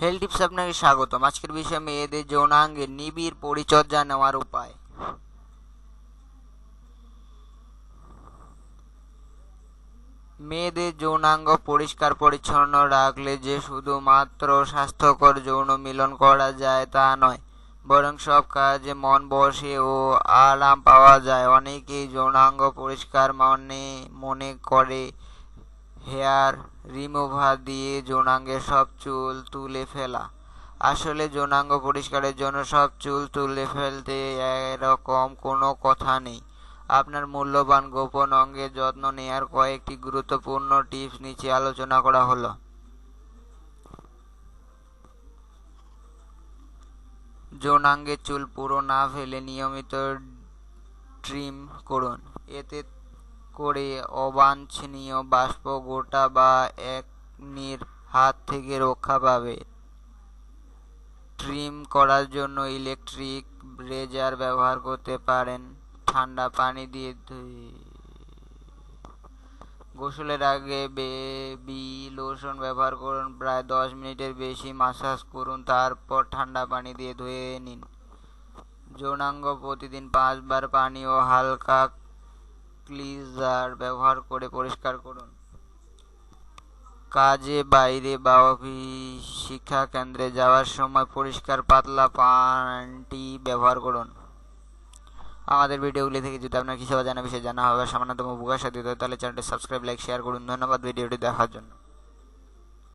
Health tips স্বাগতম। আজকের বিষয় মেয়েদের যৌনাঙ্গের নিবিড় পরিচর্যা নেওয়ার উপায়। মেয়েদের যৌনাঙ্গ পরিষ্কার পরিচ্ছন্ন রাখলে যে শুধুমাত্র স্বাস্থ্যকর যৌন মিলন করা যায় তা নয়, বরং সব কাজে মন বসে ও আরাম পাওয়া যায়। অনেকেই যৌনাঙ্গ পরিষ্কার মনে মনে করে হেয়ার রিমুভার দিয়ে যৌনাঙ্গের সব চুল তুলে ফেলা। আসলে যৌনাঙ্গ পরিষ্কারের জন্য সব চুল তুলে ফেলতে এরকম কোনো কথা নেই। আপনার মূল্যবান গোপন অঙ্গের যত্ন নেয়ার কয়েকটি গুরুত্বপূর্ণ টিপস নিচে আলোচনা করা হলো। যৌনাঙ্গের চুল পুরো না ফেলে নিয়মিত ট্রিম করুন। এতে করে অবাঞ্ছনীয় বাষ্প গোটা বা একনির হাত থেকে রক্ষা পাবে। ট্রিম করার জন্য ইলেকট্রিক রেজার ব্যবহার করতে পারেন। ঠান্ডা পানি দিয়ে ধুয়ে। গোসলের আগে বেবি লোশন ব্যবহার করুন, প্রায় দশ মিনিটের বেশি মাসাজ করুন, তারপর ঠান্ডা পানি দিয়ে ধুয়ে নিন। যৌনাঙ্গ প্রতিদিন পাঁচবার পানি ও হালকা ক্লিজার ব্যবহার করে পরিষ্কার করুন। কাজে বাইরে বা অফিস শিক্ষা কেন্দ্রে যাওয়ার সময় পরিষ্কার পাতলা পানটি ব্যবহার করুন। আমাদের ভিডিওগুলি থেকে যদি আপনার কিছু জানা বিষয়ে জানা হবে সামান্যতম উপকার সাথে তাহলে চ্যানেলটি সাবস্ক্রাইব লাইক শেয়ার করুন। ধন্যবাদ ভিডিওটি দেখার জন্য।